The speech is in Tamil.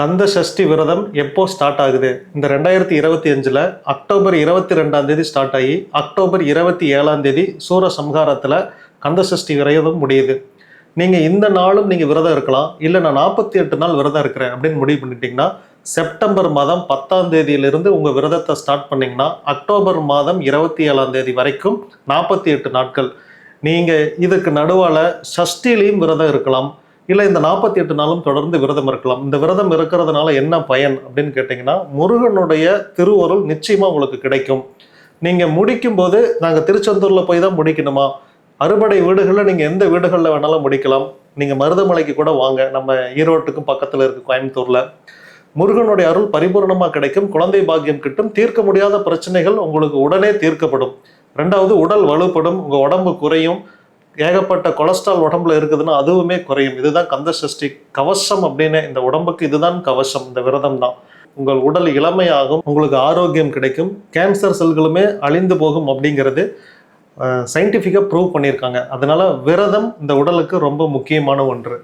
கந்த சஷ்டி விரதம் எப்போ ஸ்டார்ட் ஆகுது? இந்த ரெண்டாயிரத்தி இருபத்தி அஞ்சில் அக்டோபர் இருபத்தி ரெண்டாம் தேதி ஸ்டார்ட் ஆகி அக்டோபர் இருபத்தி ஏழாம் தேதி சூர சம்ஹாரத்தில் கந்த சஷ்டி விரதம் முடியுது. நீங்கள் இந்த நாளும் நீங்கள் விரதம் இருக்கலாம். இல்லை நான் நாற்பத்தி எட்டு நாள் விரதம் இருக்கிறேன் அப்படின்னு முடிவு பண்ணிட்டீங்கன்னா செப்டம்பர் மாதம் பத்தாம் தேதியிலிருந்து உங்கள் விரதத்தை ஸ்டார்ட் பண்ணிங்கன்னா அக்டோபர் மாதம் இருபத்தி ஏழாம் தேதி வரைக்கும் நாற்பத்தி எட்டு நாட்கள். நீங்கள் இதுக்கு நடுவால் சஷ்டிலையும் விரதம் இருக்கலாம். இல்லை இந்த நாற்பத்தி எட்டு நாளும் தொடர்ந்து விரதம் இருக்கலாம். இந்த விரதம் இருக்கிறதுனால என்ன பயன் அப்படின்னு கேட்டிங்கன்னா முருகனுடைய திருவருள் நிச்சயமாக உங்களுக்கு கிடைக்கும். நீங்கள் முடிக்கும் போது நாங்கள் திருச்செந்தூரில் போய் தான் முடிக்கணுமா? அறுபடை வீடுகளில் நீங்கள் எந்த வீடுகளில் வேணாலும் முடிக்கலாம். நீங்கள் மருதமலைக்கு கூட வாங்க. நம்ம ஈரோட்டுக்கும் பக்கத்தில் இருக்கு கோயம்புத்தூரில். முருகனுடைய அருள் பரிபூர்ணமாக கிடைக்கும். குழந்தை பாக்கியம் கிட்டும். தீர்க்க முடியாத பிரச்சனைகள் உங்களுக்கு உடனே தீர்க்கப்படும். ரெண்டாவது உடல் வலுப்படும். உங்கள் உடம்பு குறையும். ஏகப்பட்ட கொலஸ்ட்ரால் உடம்புல இருக்குதுன்னா அதுவுமே குறையும். இதுதான் கந்த சஷ்டி. கவசம் அப்படின்னு இந்த உடம்புக்கு இதுதான் கவசம். இந்த விரதம் தான். உங்கள் உடல் இளமையாகும் உங்களுக்கு ஆரோக்கியம் கிடைக்கும் கேன்சர் செல்களுமே அழிந்து போகும் அப்படிங்கிறது சயின்டிஃபிக்காக ப்ரூவ் பண்ணியிருக்காங்க. அதனால் விரதம் இந்த உடலுக்கு ரொம்ப முக்கியமான ஒன்று.